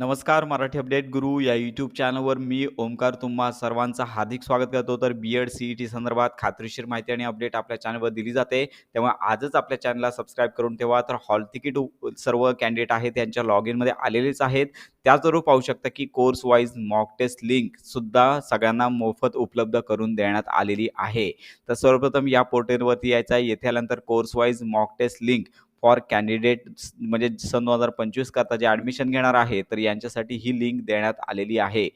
नमस्कार मराठी अपडेट गुरु या यूट्यूब चॅनलवर मी ओमकार तुम्हा सर्वांचं हार्दिक स्वागत करतो. तर B Ed C E T संदर्भात खात्रीशीर माहिती आणि अपडेट आपल्या चॅनलवर दिली जाते. तेव्हा आजच आपल्या चॅनलला सबस्क्राईब करून ठेवा. तर हॉल तिकीट सर्व कॅन्डिडेट आहेत त्यांच्या लॉग इनमध्ये आलेलेच आहेत. त्याचबरोबर पाहू शकता की course wise mock test link सुद्धा सगळ्यांना मोफत उपलब्ध करून देण्यात आलेली आहे. तर सर्वप्रथम या पोर्टलवरती यायचं आहे. येथे आल्यानंतर course wise mock test link for candidate म्हणजे सन दोन हजार पंचवीस करता जे ॲडमिशन घेणार आहे तर यांच्यासाठी ही लिंक देण्यात आलेली आहे.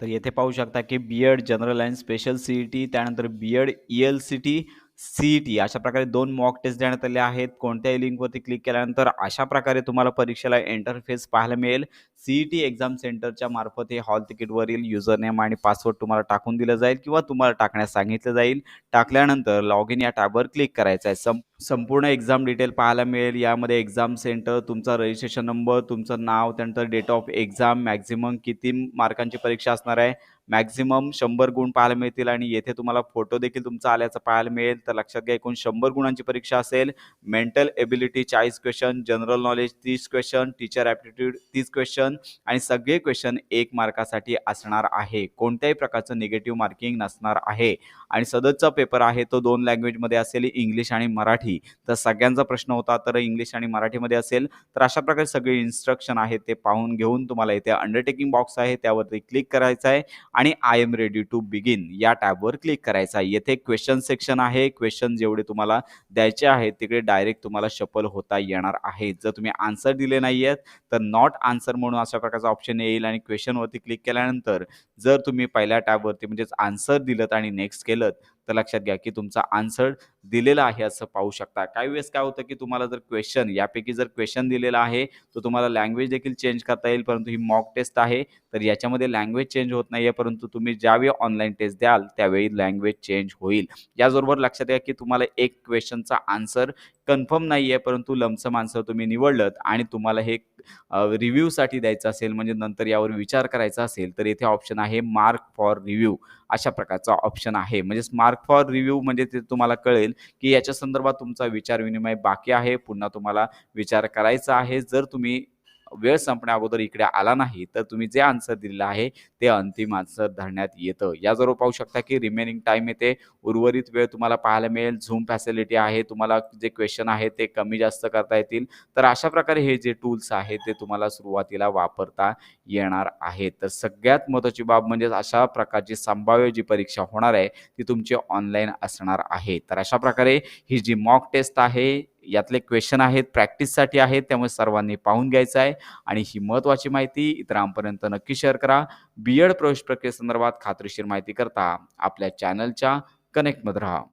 तर येथे पाहू शकता की B Ed general and special C E T त्यानंतर B Ed E L C T C E T अशा प्रकारे दोन मॉक टेस्ट देण्यात आले आहेत. कोणत्याही लिंकवरती क्लिक केल्यानंतर अशा प्रकारे तुम्हाला परीक्षेला इंटरफेस पाहायला मिळेल. सी ई टी एक्झाम सेंटरच्या मार्फत हे हॉल तिकीटवरील युजर नेम आणि पासवर्ड तुम्हाला टाकून दिलं जाईल किंवा तुम्हाला टाकण्यास सांगितलं जाईल. टाकल्यानंतर लॉग इन या टॅबवर क्लिक करायचं आहे. सं संपूर्ण एक्झाम डिटेल पाहायला मिळेल. यामध्ये एक्झाम सेंटर तुमचा रजिस्ट्रेशन नंबर तुमचं नाव त्यानंतर डेट ऑफ एक्झाम मॅक्झिमम किती मार्कांची परीक्षा असणार आहे. मॅक्झिमम शंभर गुण पाहायला मिळतील आणि येथे तुम्हाला फोटो देखील तुमचा आल्याचं पाहायला मिळेल. तर लक्षात घ्या एकूण शंभर गुणांची परीक्षा असेल. मेंटल एबिलिटी चाळीस क्वेश्चन जनरल नॉलेज तीस क्वेश्चन टीचर ॲप्टिट्यूड तीस क्वेश्चन आणि सगळे क्वेश्चन एक मार्कासाठी असणार आहे. कोणत्याही प्रकारचं निगेटिव्ह मार्किंग नसणार आहे. आणि सदरचा पेपर आहे तो दोन लँग्वेजमध्ये असेल इंग्लिश आणि मराठी. तर सगळ्यांचा प्रश्न होता तर इंग्लिश आणि मराठीमध्ये असेल तर अशा प्रकारे सगळे इन्स्ट्रक्शन आहेत ते पाहून घेऊन तुम्हाला इथे अंडरटेकिंग बॉक्स आहे त्यावरती क्लिक करायचं आहे आणि I am ready to begin या टॅबवर क्लिक करायचं आहे. येथे क्वेश्चन सेक्शन आहे. क्वेश्चन जेवढे तुम्हाला द्यायचे आहेत तिकडे डायरेक्ट तुम्हाला शफल होता येणार आहे. जर तुम्ही आन्सर दिले नाही आहेत तर नॉट आन्सर म्हणून अशा प्रकारचा ऑप्शन येईल आणि क्वेश्चनवरती क्लिक केल्यानंतर जर तुम्ही पहिल्या टॅबवरती म्हणजेच आन्सर दिलं आणि नेक्स्ट केलं तर लक्षात घ्या की तुमचा आन्सर दिलेला आहे असं पाहू शकता. काही वेळेस काय होतं की तुम्हाला जर क्वेश्चन यापैकी जर क्वेश्चन दिलेला आहे तर तुम्हाला लँग्वेज देखील चेंज करता येईल परंतु ही मॉक टेस्ट आहे तर याच्यामध्ये लँग्वेज चेंज होत नाही आहे परंतु तुम्ही ज्यावेळी ऑनलाईन टेस्ट द्याल त्यावेळी लँग्वेज चेंज होईल. याचबरोबर लक्षात घ्या की तुम्हाला एक क्वेश्चनचा आन्सर कन्फर्म नाही आहे परंतु लमसम आन्सर तुम्ही निवडलं आणि तुम्हाला हे रिव्ह्यूसाठी द्यायचं असेल म्हणजे नंतर यावर विचार करायचा असेल तर येथे ऑप्शन आहे मार्क फॉर रिव्ह्यू अशा प्रकारचा ऑप्शन आहे. म्हणजेच मार्क फॉर रिव्ह्यू म्हणजे ते तुम्हाला कळेल की याच्या संदर्भात तुमचा विचार विनिमय बाकी आहे. पुन्हा तुम्हाला विचार करायचा आहे. जर तुम्ही वेळ संपण्या अगोदर इकडे आला नाही तर तुम्ही जे आन्सर दिलेलं आहे ते अंतिम आन्सर धरण्यात येतं. याजवळ पाहू शकता की रिमेनिंग टाईम येते. उर्वरित वेळ तुम्हाला पाहायला मिळेल. झूम फॅसिलिटी आहे. तुम्हाला जे क्वेश्चन आहे ते कमी जास्त करता येतील. तर अशा प्रकारे हे जे टूल्स आहेत ते तुम्हाला सुरुवातीला वापरता येणार आहेत. तर सगळ्यात महत्त्वाची बाब म्हणजे अशा प्रकारची संभाव्य जी परीक्षा होणार आहे ती तुमची ऑनलाईन असणार आहे. तर अशा प्रकारे ही जी मॉक टेस्ट आहे यातले क्वेश्चन आहेत प्रॅक्टिससाठी आहेत त्यामुळे सर्वांनी पाहून घ्यायचं आहे. आणि ही महत्त्वाची माहिती इतरांपर्यंत नक्की शेअर करा. बी एड प्रवेश प्रक्रियेसंदर्भात खात्रीशीर माहिती करता आपल्या चॅनलच्या कनेक्टमध्ये राहा.